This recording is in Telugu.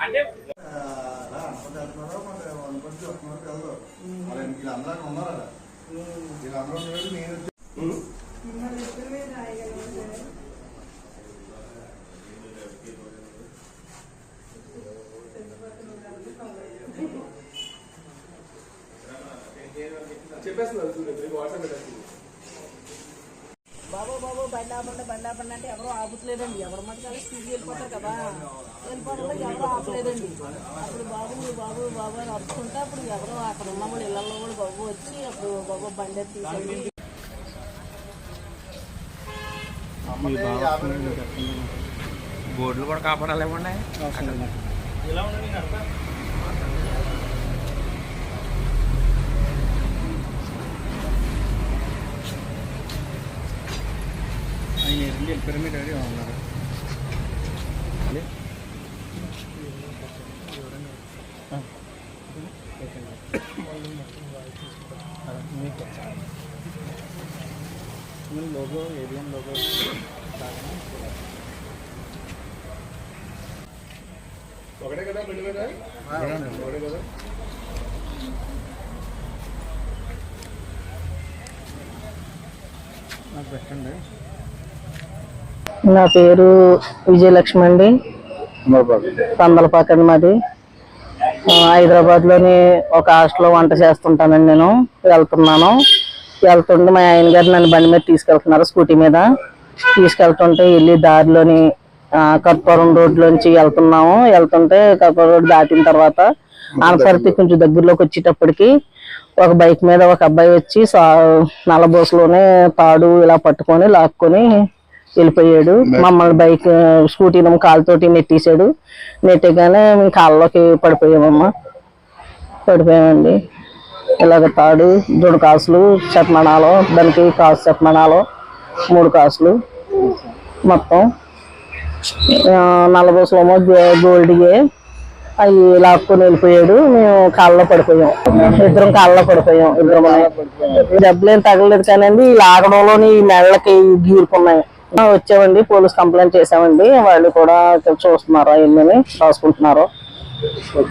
అంటే వీళ్ళందరూ ఉన్నారు వీళ్ళందరూ నేను బాబు బాబు బండి ఆపండి బండి ఆపండి అంటే ఎవరు ఆపుతలేదండి ఎవరు మటుకాలి స్పీడ్ వెళ్ళిపోతారు కదా. వెళ్ళిపోతుంటే ఎవరు ఆపలేదండి అప్పుడు బాబు బాబు బాబు అని అరుచుకుంటే అప్పుడు ఎవరు అక్కడ ఉన్న వాళ్ళు ఇళ్ళలో కూడా బాబు వచ్చి అప్పుడు బాబు బండి తీసుకెళ్ళి బోర్డులు కూడా కాపాడాలి ఏమన్నా లోగో ఏబిఎన్ లోగో ఒకటే కదా బండి మీద? ఒకటే కదా? నాకు పెట్టండి. నా పేరు విజయలక్ష్మి అండి. పందలపాకండి మాది. హైదరాబాద్లోని ఒక హాస్టల్లో వంట చేస్తుంటానండి నేను. వెళ్తున్నాను. వెళ్తుంటే మా ఆయన గారు నన్ను బండి మీద తీసుకెళ్తున్నారు స్కూటీ మీద. తీసుకెళ్తుంటే వెళ్ళి దారిలోని కర్పూరం రోడ్లోంచి వెళ్తున్నాము. వెళ్తుంటే కర్పూరం రోడ్ దాటిన తర్వాత ఆనపర్తి కొంచెం దగ్గరలోకి వచ్చేటప్పటికి ఒక బైక్ మీద ఒక అబ్బాయి వచ్చి సా- నల్లబోసలోనే తాడు ఇలా పట్టుకొని లాక్కొని వెళ్ళిపోయాడు. మమ్మల్ని బైక్ స్కూటీని కాలుతోటి నెట్టేశాడు. నెట్టగానే మేము కాళ్ళలోకి పడిపోయామమ్మా. పడిపోయామండి. ఇలాగ తాడు రెండు కాసులు చెప్పమనాలు దానికి కాసు చెప్పమనాలు మూడు కాసులు మొత్తం. ఆ, నల్లబోసలేమో గోల్డ్గే అవి లాక్కొని వెళ్ళిపోయాడు. మేము కాళ్ళలో పడిపోయాం. ఇద్దరం కాళ్ళలో పడిపోయాం. ఇద్దరం దెబ్బలేం తగలేదు కానండి ఈ లాగడంలోని ఈ మెళ్ళకి గీరుకున్నాయి వచ్చామండి. పోలీస్ కంప్లైంట్ చేసామండి వాళ్ళు కూడా చూస్తున్నారు అవన్నీ రాసుకుంటున్నారు.